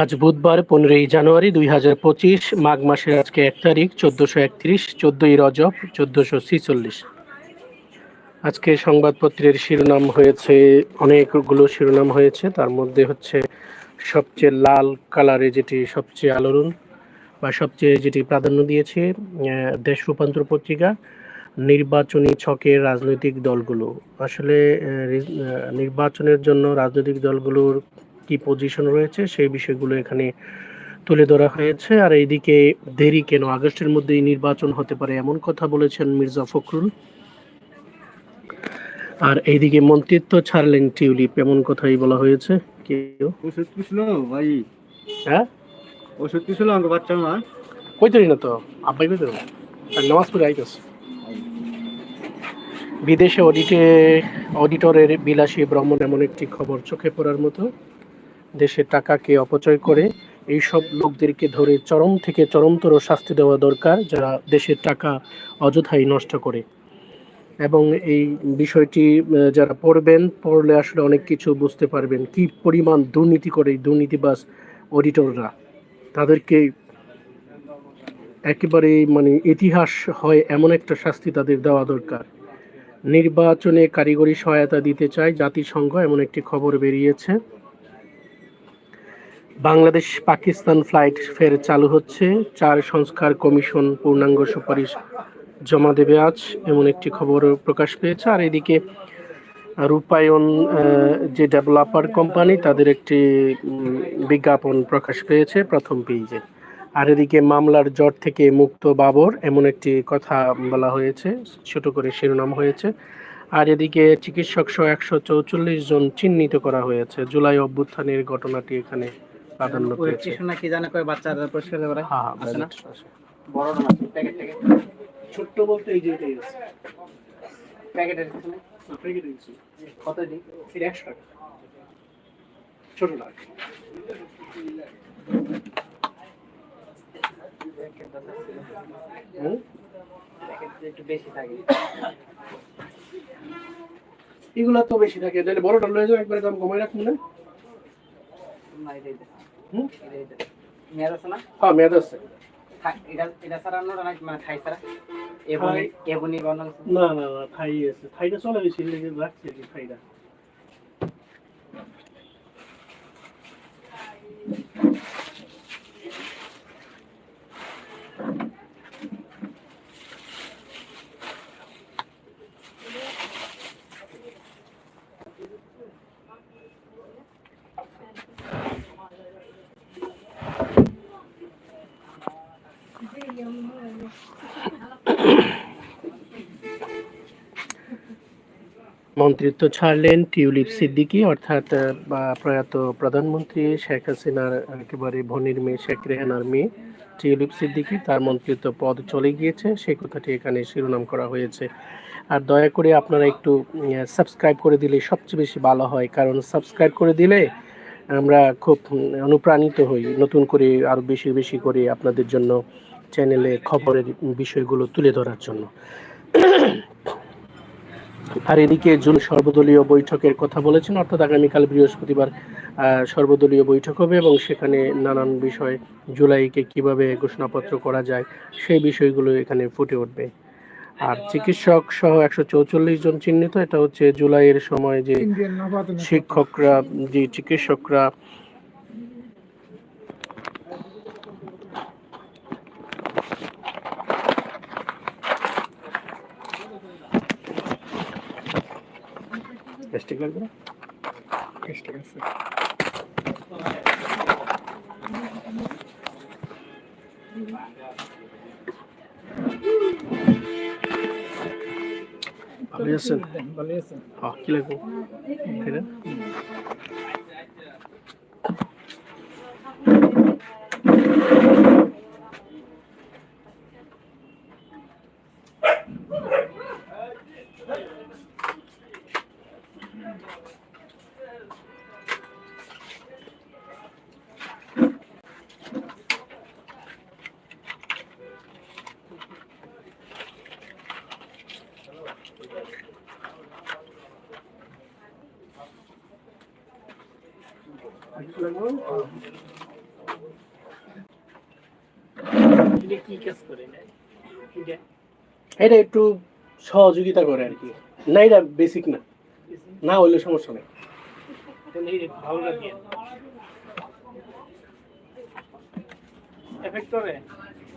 আজ বুধবার পনেরোই জানুয়ারি দুই হাজার পঁচিশ, মাঘ মাসের আজকে এক তারিখ, চোদ্দশো একত্রিশ, চোদ্দই রজব, চোদ্দশো ছিচল্লিশ। আজকে সংবাদপত্রের শিরোনাম হয়েছে, অনেকগুলো শিরোনাম হয়েছে। তার মধ্যে হচ্ছে সবচেয়ে লাল কালারে যেটি সবচেয়ে আলোড়ন বা সবচেয়ে যেটি প্রাধান্য দিয়েছে দেশ রূপান্তর পত্রিকা নির্বাচনী ছকের রাজনৈতিক দলগুলো। আসলে নির্বাচনের জন্য রাজনৈতিক দলগুলোর কি পজিশন রয়েছে সেই বিষয়গুলো এখানে তুলে ধরা হয়েছে। আর এইদিকে দেরি কেন? আগস্টের মধ্যেই নির্বাচন হতে পারে এমন কথা বলেছেন মির্জা ফখরুল। আর এইদিকে মন্ত্রিত্ব ছাড়লেন টিউলিপ এমন কথাই বলা হয়েছে। কেউ ওষুধ ভাই? হ্যাঁ? ওষুধ কি ছিল আমাকে বাচ্চা মা? কইতরি না তো আব্বাই আর নামাজ পড়ে আইতাস বিদেশে অডিটে, অডিটরের বিলাসী ভ্রমণ এমন একটি খবর চোখে পড়ার মতো। দেশের টাকাকে অপচয় করে এই সব লোকদেরকে ধরে চরম থেকে চরমতর শাস্তি দেওয়া দরকার, যারা দেশের টাকা অযথাই নষ্ট করে। এবং এই বিষয়টি যারা পড়বেন, পড়লে আসলে অনেক কিছু বুঝতে পারবেন কি পরিমাণ দুর্নীতি করে এই দুর্নীতিবাজ অডিটররা। তাদেরকে একেবারে মানে ইতিহাস হয় এমন একটা শাস্তি তাদের দেওয়া দরকার। নির্বাচনে কারিগরি সহায়তা দিতে চায় জাতিসংঘ, এমন একটি খবর বেরিয়েছে। বাংলাদেশ পাকিস্তান ফ্লাইট ফের চালু হচ্ছে। চার সংস্কার কমিশন পূর্ণাঙ্গ সুপারিশ জমা দেবে আজ, এমন একটি খবর প্রকাশ পেয়েছে। আর এদিকে রূপায়ণ যে ডেভেলপার কোম্পানি, তাদের একটি বিজ্ঞাপন প্রকাশ পেয়েছে প্রথম পেজে। আর এদিকে মামলার জট থেকে মুক্ত বাবর এমন একটি কথা বলা হয়েছে ছোট করে শিরোনাম হয়েছে। আর এদিকে চিকিৎসক সহ একশো চৌচল্লিশ জন চিহ্নিত করা হয়েছে। জুলাই অভ্যুত্থানের ঘটনাটি এখানে প্রাধান্য পেয়েছে। জানে কয় বাচ্চারা পরিষ্কার করে হ্যাঁ হ্যাঁ। বড় না ছোট্ট বলতে এই যে এটাই আছে। প্যাকেটের দিয়েছি কত দিই একশো টাকা। ছোট হুম প্যাকেট একটু বেশি থাকে এগুলা তো বেশি থাকে তাহলে বড়টা লয়ে যাও একবারে দাম কমাই রাখুন না। না মেয়াদ আছে না হ্যাঁ মেয়াদ আছে। থা- এটা এটা ছাড়া অন্যটা নাকি মানে থাই ছাড়া এবনি এবনি না না না থাই আছে। থাইটা চলে লেগে রাখছি থাইটা। মন্ত্রিত্ব ছাড়লেন টিউলিপ সিদ্দিকী, অর্থাৎ প্রয়াত প্রধানমন্ত্রী শেখ হাসিনার একেবারে ভনির মেয়ে শেখ রেহানার মেয়ে টিউলিপ সিদ্দিকী, তার মন্ত্রিত্ব পদ চলে গিয়েছে। সেই কথাটি এখানে শিরোনাম করা হয়েছে। আর দয়া করে আপনারা একটু সাবস্ক্রাইব করে দিলে সবচেয়ে বেশি ভালো হয়, কারণ সাবস্ক্রাইব করে দিলে আমরা খুব অনুপ্রাণিত হই। নতুন করে আরও বেশি বেশি করে আপনাদের জন্য চ্যানেলে খবরের বিষয়গুলো তুলে ধরার জন্য। আর এদিকে জুন সর্বদলীয় বৈঠকের কথা বলেছেন অর্থাৎ আগামীকাল বৃহস্পতিবার সর্বদলীয় বৈঠক হবে এবং সেখানে নানান বিষয় জুলাইকে কীভাবে ঘোষণাপত্র করা যায় সেই বিষয়গুলো এখানে ফুটে উঠবে। আর চিকিৎসক সহ একশো চৌচল্লিশ জন চিহ্নিত এটা হচ্ছে জুলাইয়ের সময় যে শিক্ষকরা যে চিকিৎসকরা প্লাস্টিক লাগবে না? প্লাস্টিক আছে। ভালো আছেন ভালো আছে হ্যাঁ কি লাগবে এটা? একটু সহযোগিতা করে আর কি। না এটা বেসিক না। না হইলে সমস্যা নেই।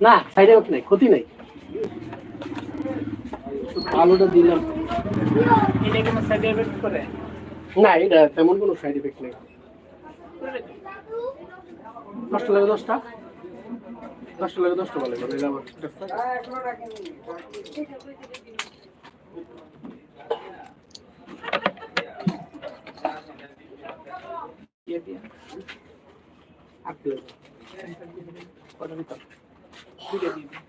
না সাইড এফেক্ট নেই ক্ষতি নেই। আলুটা দিলাম। না এটা তেমন কোনো সাইড এফেক্ট নেই। দশটা লাগে দশটা? দশটা লাগে দশটা ভালো এটা আবার আট দিয়ে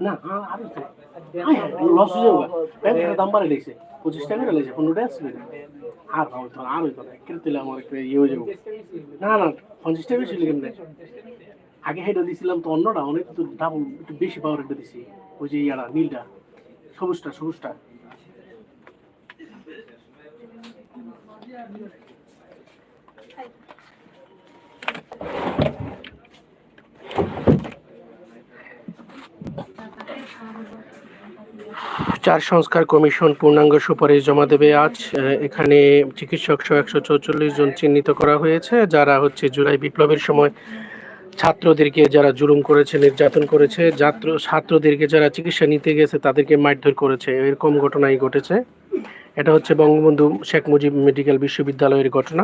না আর লস হয়ে দাম বাড়ে লেগেছে লেগেছে আর তো আর একটু ইয়ে হয়ে না না আগে হেঁটে দিছিলাম তো অন্যটা, অনেক তো ডাবল একটু বেশি পাওয়ার হেঁটে দিছি। ওই যে ইয়ারা নীলটা। সবুজটা সবুজটা। চার সংস্কার কমিশন পূর্ণাঙ্গ সুপারিশ জমা দেবে আজ। এখানে চিকিৎসক সহ একশো চৌচল্লিশ জন চিহ্নিত করা হয়েছে, যারা হচ্ছে জুলাই বিপ্লবের সময় ছাত্রদেরকে যারা জুলুম করেছে, নির্যাতন করেছে ছাত্র ছাত্রদেরকে যারা চিকিৎসা নিতে গেছে, তাদেরকে মারধর করেছে। এরকম ঘটনাই ঘটেছে। এটা হচ্ছে বঙ্গবন্ধু শেখ মুজিব মেডিকেল বিশ্ববিদ্যালয়ের ঘটনা।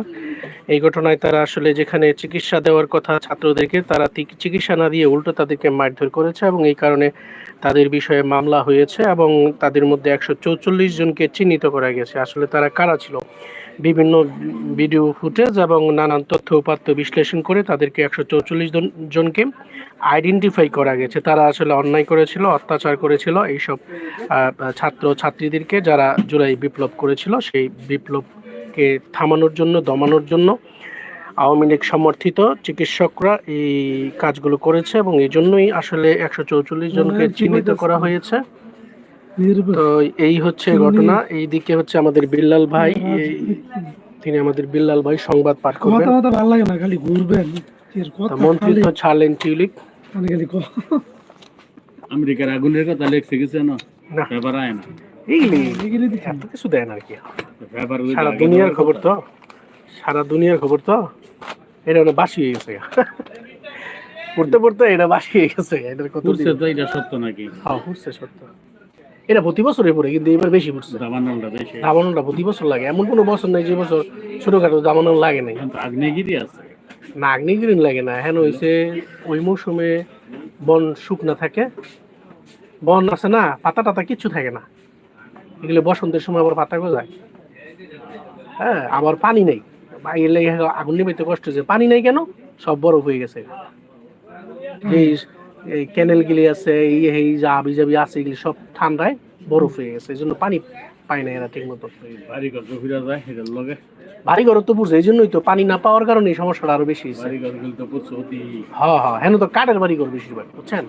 এই ঘটনায় তারা আসলে যেখানে চিকিৎসা দেওয়ার কথা ছাত্রদেরকে, তারা চিকিৎসা না দিয়ে উল্টো তাদেরকে মারধর করেছে এবং এই কারণে তাদের বিষয়ে মামলা হয়েছে এবং তাদের মধ্যে একশো চৌচল্লিশ জনকে চিহ্নিত করা গেছে। আসলে তারা কারা ছিল? বিভিন্ন ভিডিও ফুটেজ এবং নানান তথ্য উপাত্ত বিশ্লেষণ করে তাদেরকে একশো চৌচল্লিশ জনকে আইডেন্টিফাই করা গেছে। তারা আসলে অন্যায় করেছিল অত্যাচার করেছিল এইসব ছাত্র ছাত্রীদেরকে যারা জুলাই বিপ্লব করেছিল সেই বিপ্লবকে থামানোর জন্য দমানোর জন্য আওয়ামী লীগ সমর্থিত চিকিৎসকরা এই কাজগুলো করেছে এবং এই জন্যই আসলে একশো চৌচল্লিশ জনকে চিহ্নিত করা হয়েছে। তো এই হচ্ছে ঘটনা। এই দিকে হচ্ছে আমাদের বিল্লাল ভাই তিনি আমাদের বিল্লাল ভাই সংবাদ পাঠ করবেন। কথা কথা ভালো লাগে না খালি ঘুরবেন। এর কথা তা মন্ত্রী তো ছাড়লেন টিউলিপ। আমেরিকার আগুনের কথা লেখছে কিছু না। পেপার আয় না। এইগুলি এগুলি কিছু দেয় না আর কি। সারা দুনিয়ার খবর তো। সারা দুনিয়ার খবর তো। এটা মানে বাসি হয়ে গেছে। পড়তে পড়তে এটা বাসি হয়ে গেছে। এটার কত এটা সত্য নাকি? হ্যাঁ সত্য। এটা প্রতি বছরে পড়ে কিন্তু এবার বেশি পড়ছে। দাবানলটা বেশি। দাবানলটা প্রতি বছর লাগে এমন কোনো বছর নাই যে বছর ছোটখাটো দাবানল লাগে নাই। আগ্নেয়গিরি আছে। না আগ্নেয়গিরি লাগে না হ্যাঁ হয়েছে ওই মৌসুমে বন শুকনা থাকে বন আছে না পাতা টাতা কিচ্ছু থাকে না। এগুলো বসন্তের সময় আবার পাতা গজায়। হ্যাঁ আবার পানি নেই। এগুলো আগুন নিবাইতে কষ্ট হচ্ছে পানি নেই কেন? সব বরফ হয়ে গেছে। এই এই ক্যানেল গুলি আছে এই এই যা আবি জাবি আছে এগুলি সব ঠান্ডায় বরফ হয়ে গেছে এই জন্য পানি পায় না এরা ঠিক মতো ওই বাড়ি ঘর ফিরা যায় সেটার লগে। ভারী ঘর তো বুঝছে এই জন্যই তো পানি না পাওয়ার কারণে এই সমস্যাটা আরও বেশি হয়েছে। বাড়ি ঘর তো বুঝছ অতি হ্যাঁ হ্যাঁ হেন তো কাঠের বাড়ি ঘর বেশিরভাগ বুঝছেন?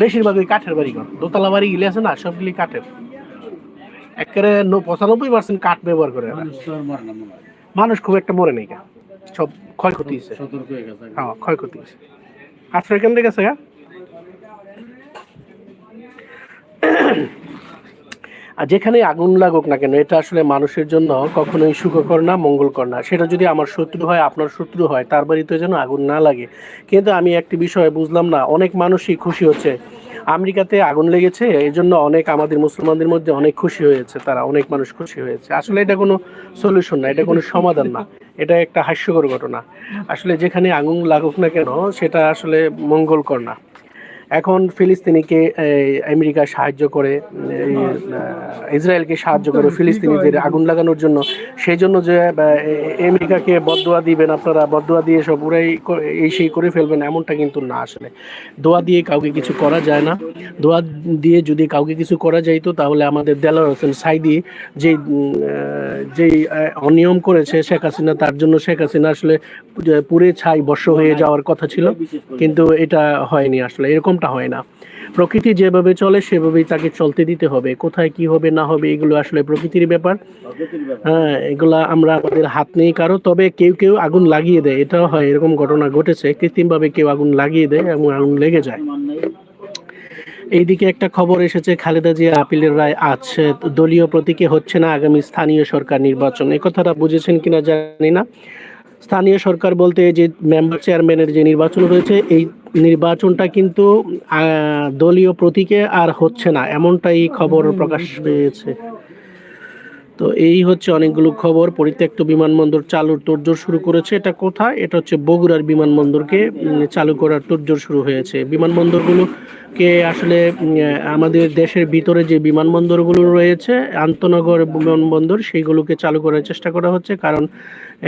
বেশিরভাগ ওই কাঠের বাড়ি ঘর দোতলা বাড়ি গিলে আছে না সবগুলি কাঠের। একেবারে পঁচানব্বই পার্সেন্ট কাঠ ব্যবহার করে। মানুষ মনে হয়। খুব একটা মরে নেই। সব ক্ষয়ক্ষতি হয়েছে। হয়ে হ্যাঁ ক্ষয়ক্ষতি হয়েছে। আশ্রয় কেন্দ্রে গেছে গা? আর যেখানে আগুন লাগুক না কেন, এটা আসলে মানুষের জন্য কখনোই সুখকর না, মঙ্গলকর না। সেটা যদি আমার শত্রু হয়, আপনার শত্রু হয়, তার বাড়িতে যেন আগুন না লাগে। কিন্তু আমি একটি বিষয় বুঝলাম না, অনেক মানুষই খুশি হচ্ছে। আমেরিকাতে আগুন লেগেছে, এই জন্য অনেক আমাদের মুসলমানদের মধ্যে অনেক খুশি হয়েছে তারা, অনেক মানুষ খুশি হয়েছে। আসলে এটা কোনো সলিউশন না, এটা কোনো সমাধান না। এটা একটা হাস্যকর ঘটনা। আসলে যেখানে আগুন লাগুক না কেন, সেটা আসলে মঙ্গলকর না। এখন ফিলিস্তিনিকে আমেরিকা সাহায্য করে ইসরায়েলকে সাহায্য করে ফিলিস্তিনিদের আগুন লাগানোর জন্য। সেই জন্য যে আমেরিকাকে বদোয়া দিবেন আপনারা, বদদোয়া দিয়ে সব ক- এই সেই করে ফেলবেন, এমনটা কিন্তু না আসলে। দোয়া দিয়ে কাউকে কিছু করা যায় না। দোয়া দিয়ে যদি কাউকে কিছু করা যাইতো তাহলে আমাদের দেলার হোসেন সাইদি যে যেই অনিয়ম করেছে শেখ হাসিনা, তার জন্য শেখ হাসিনা আসলে পুরে ছাই বর্ষ হয়ে যাওয়ার কথা ছিল। কিন্তু এটা হয়নি আসলে। এরকমটা হয় না। প্রকৃতি যেভাবে চলে, সেভাবেই তাকে চলতে দিতে হবে। কোথায় কি হবে, না হবে, এগুলো আসলে প্রকৃতির ব্যাপার। হ্যাঁ এগুলা আমরা আমাদের হাত নেই কারও। তবে কেউ কেউ আগুন লাগিয়ে দেয়। এটাও হয়, এরকম ঘটনা ঘটেছে। কৃত্রিমভাবে কেউ আগুন লাগিয়ে দেয় এবং আগুন লেগে যায়। এইদিকে একটা খবর এসেছে, খালেদা জিয়া আপিলের রায় আজ। দলীয় প্রতীকে হচ্ছে না আগামী স্থানীয় সরকার নির্বাচন। এই কথাটা বুঝেছেন কিনা জানি না। স্থানীয় সরকার বলতে যে মেম্বার চেয়ারম্যানের যে নির্বাচন রয়েছে এই নির্বাচনটা কিন্তু দলীয় প্রতীকে আর হচ্ছে না, এমনটাই খবর প্রকাশ পেয়েছে। তো এই হচ্ছে অনেকগুলো খবর, পরিত্যক্ত বিমানবন্দর চালুর তোড়জোড় শুরু করেছে, এটা কোথায়? এটা হচ্ছে বগুড়ার বিমানবন্দরকে চালু করার তোড়জোড় শুরু হয়েছে। বিমানবন্দরগুলোকে আসলে আমাদের দেশের ভিতরে যে বিমানবন্দরগুলো রয়েছে আন্তনগর বিমানবন্দর সেইগুলোকে চালু করার চেষ্টা করা হচ্ছে। কারণ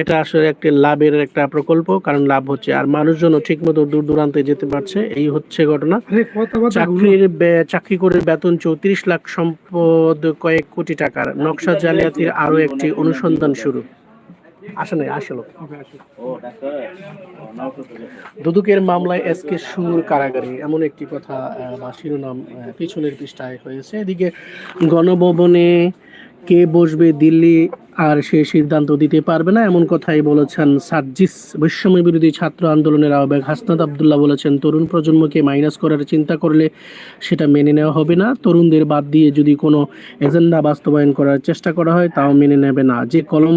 এটা আসলে একটি লাভের একটা প্রকল্প। কারণ লাভ হচ্ছে আর মানুষজনও ঠিকমতো দূর দূরান্তে যেতে পারছে। এই হচ্ছে ঘটনা। চাকরির চাকরি করে বেতন চৌত্রিশ লাখ সম্পদ কয়েক কোটি টাকার নকশা জালিয়াতির আরও একটি অনুসন্ধান শুরু। আসে নাই আসলো দুদুকের মামলায় এস কে সুর কারাগারে এমন একটি কথা শিরোনাম পিছনের পৃষ্ঠায় হয়েছে। এদিকে গণভবনে কে বসবে দিল্লি আর সে সিদ্ধান্ত দিতে পারবে না, এমন কথাই বলেছেন সার্জিস বৈষম্য বিরোধী ছাত্র আন্দোলনের আহ্বায়ক হাসনাত আবদুল্লাহ বলেছেন, তরুণ প্রজন্মকে মাইনাস করার চিন্তা করলে সেটা মেনে নেওয়া হবে না। তরুণদের বাদ দিয়ে যদি কোনো এজেন্ডা বাস্তবায়ন করার চেষ্টা করা হয়, তাও মেনে নেবে না। যে কলম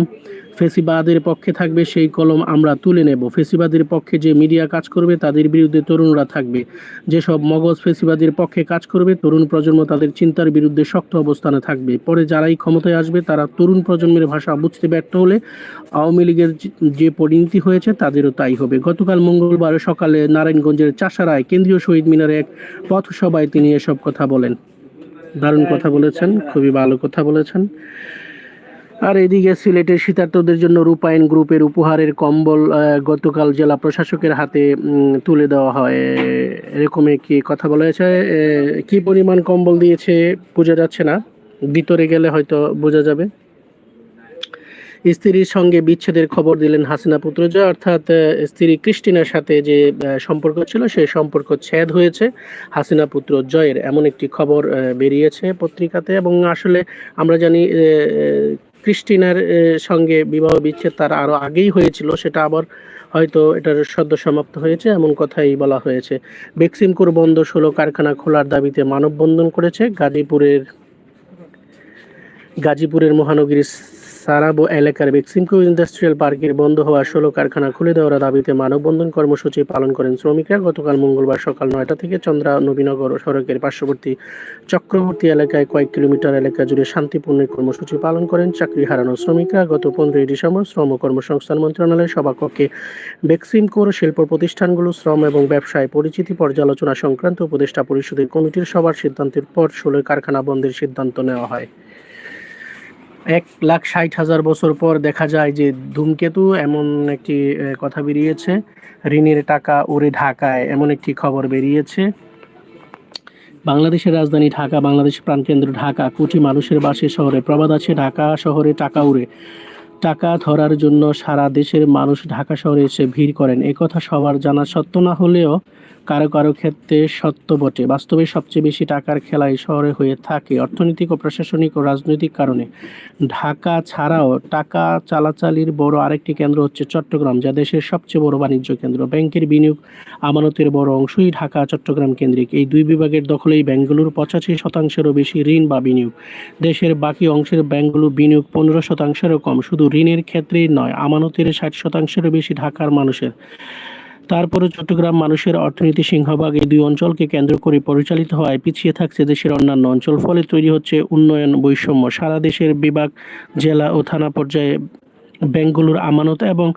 ফেসিবাদের পক্ষে থাকবে, সেই কলম আমরা তুলে নেব। ফেসিবাদের পক্ষে যে মিডিয়া কাজ করবে, তাদের বিরুদ্ধে তরুণরা থাকবে। যেসব মগজ ফেসিবাদের পক্ষে কাজ করবে, তরুণ প্রজন্ম তাদের চিন্তার বিরুদ্ধে শক্ত অবস্থানে থাকবে। পরে যারাই ক্ষমতায় আসবে, তারা তরুণ প্রজন্মের ভাষা বুঝতে ব্যর্থ হলে আওয়ামী লীগের যে- পরিণতি হয়েছে, তাদেরও তাই হবে। গতকাল মঙ্গলবার সকালে নারায়ণগঞ্জের চাষারায় কেন্দ্রীয় শহীদ মিনারে এক পথসভায় তিনি এসব কথা বলেন। দারুণ কথা বলেছেন, খুবই ভালো কথা বলেছেন। আর এদিকে সিলেটের শীতার্থদের জন্য রূপায়ণ গ্রুপের উপহারের কম্বল গতকাল জেলা প্রশাসকের হাতে তুলে দেওয়া হয়। এরকম কি কথা বলা হয়েছে। কি পরিমাণ কম্বল দিয়েছে বোঝা যাচ্ছে না। ভিতরে গেলে হয়তো বোঝা যাবে। স্ত্রীর সঙ্গে বিচ্ছেদের খবর দিলেন হাসিনা পুত্রজয় অর্থাৎ স্ত্রী ক্রিস্টিনার সাথে যে সম্পর্ক ছিল, সেই সম্পর্ক ছেদ হয়েছে। হাসিনা পুত্র জয়ের এমন একটি খবর বেরিয়েছে পত্রিকাতে। এবং আসলে আমরা জানি ক্রিস্টিনার সঙ্গে বিবাহ বিচ্ছেদ তার আরও আগেই হয়েছিল, সেটা আবার হয়তো এটার সদ্য সমাপ্ত হয়েছে, এমন কথাই বলা হয়েছে। বেক্সিমকুর বন্দর ষোলো কারখানা খোলার দাবিতে মানববন্ধন করেছে গাজীপুরের গাজীপুরের মহানগরীর সারাবো এলাকার বেক্সিমকো ইন্ডাস্ট্রিয়াল পার্কের বন্ধ হওয়া ষোলো কারখানা খুলে দেওয়ার দাবিতে মানববন্ধন কর্মসূচি পালন করেন শ্রমিকরা গতকাল মঙ্গলবার সকাল নয়টা থেকে চন্দ্রা নবীনগর সড়কের পার্শ্ববর্তী চক্রবর্তী এলাকায় কয়েক কিলোমিটার এলাকা জুড়ে শান্তিপূর্ণ কর্মসূচি পালন করেন চাকরি হারানো শ্রমিকরা। গত পনেরোই ডিসেম্বর শ্রম ও কর্মসংস্থান মন্ত্রণালয়ের সভাকক্ষে বেক্সিমকোর শিল্প প্রতিষ্ঠানগুলো শ্রম এবং ব্যবসায় পরিচিতি পর্যালোচনা সংক্রান্ত উপদেষ্টা পরিষদের কমিটির সভার সিদ্ধান্তের পর ষোলো কারখানা বন্ধের সিদ্ধান্ত নেওয়া হয়। এক লাখ ষাট হাজার বছর পর দেখা যায় যে ধূমকেতু এমন একটি কথা বেরিয়েছে। ঋণের টাকা উড়ে ঢাকায় এমন একটি খবর বেরিয়েছে। বাংলাদেশের রাজধানী ঢাকা বাংলাদেশের প্রাণকেন্দ্র ঢাকা, কোটি মানুষের বাসে শহরে প্রবাদ আছে ঢাকা শহরে টাকা উড়ে। টাকা ধরার জন্য সারা দেশের মানুষ ঢাকা শহরে এসে ভিড় করেন। কথা সবার জানা সত্য না হলেও কারও কারও ক্ষেত্রে সত্য বটে। বাস্তবে সবচেয়ে বেশি টাকার খেলা এই শহরে হয়ে থাকে অর্থনৈতিক ও প্রশাসনিক ও রাজনৈতিক কারণে। ঢাকা ছাড়াও টাকা চালাচালির বড় আরেকটি কেন্দ্র হচ্ছে চট্টগ্রাম, যা দেশের সবচেয়ে বড় বাণিজ্য কেন্দ্র। ব্যাংকের বিনিয়োগ আমানতের বড় অংশই ঢাকা, চট্টগ্রাম কেন্দ্রিক। এই দুই বিভাগের দখলেই ব্যাংকগুলোর পঁচাশি শতাংশেরও বেশি ঋণ বা বিনিয়োগ। দেশের বাকি অংশের ব্যাংকগুলো বিনিয়োগ পনেরো শতাংশেরও কম। শুধু ঋণের ক্ষেত্রেই নয়, আমানতের ষাট শতাংশেরও বেশি ঢাকার মানুষের। তারপরে চট্টগ্রাম মানুষের অর্থনীতি সিংহভাগ এই দুই অঞ্চলকে কেন্দ্র করে পরিচালিত হওয়ায় পিছিয়ে থাকছে দেশের অন্যান্য অঞ্চল। ফলে তৈরি হচ্ছে উন্নয়ন বৈষম্য। সারা দেশের বিভাগ, জেলা ও থানা পর্যায়ে ব্যাংকগুলোর আমানত এবং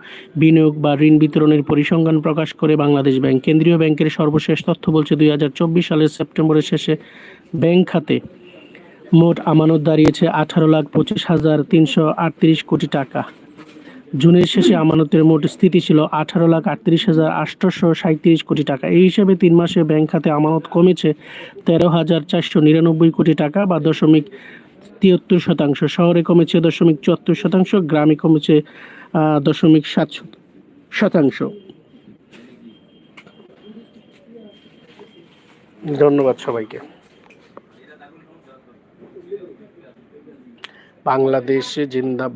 বিনিয়োগ বা ঋণ বিতরণের পরিসংখ্যান প্রকাশ করে বাংলাদেশ ব্যাংক। কেন্দ্রীয় ব্যাংকের সর্বশেষ তথ্য বলছে, দুই হাজার চব্বিশ সালের সেপ্টেম্বরের শেষে ব্যাংক খাতে মোট আমানত দাঁড়িয়েছে আঠারো লাখ পঁচিশ হাজার তিনশো আটত্রিশ কোটি টাকা। জুনের শেষে আমানতের মোট স্থিতি ছিল আঠারো লাখ আটত্রিশ হাজার আটশোশো সাঁত্রিশ কোটি টাকা। এই হিসাবে তিন মাসে ব্যাংক খাতে আমানত কমেছে তেরো হাজার চারশো নিরানব্বই কোটি টাকা বা দশমিক তিয়াত্তর শতাংশ। শহরে কমেছে দশমিক চুয়াত্তর শতাংশ, গ্রামে কমেছে দশমিক সাত শত- শতাংশ। ধন্যবাদ সবাইকে। বাংলাদেশে জিন্দাবাদ।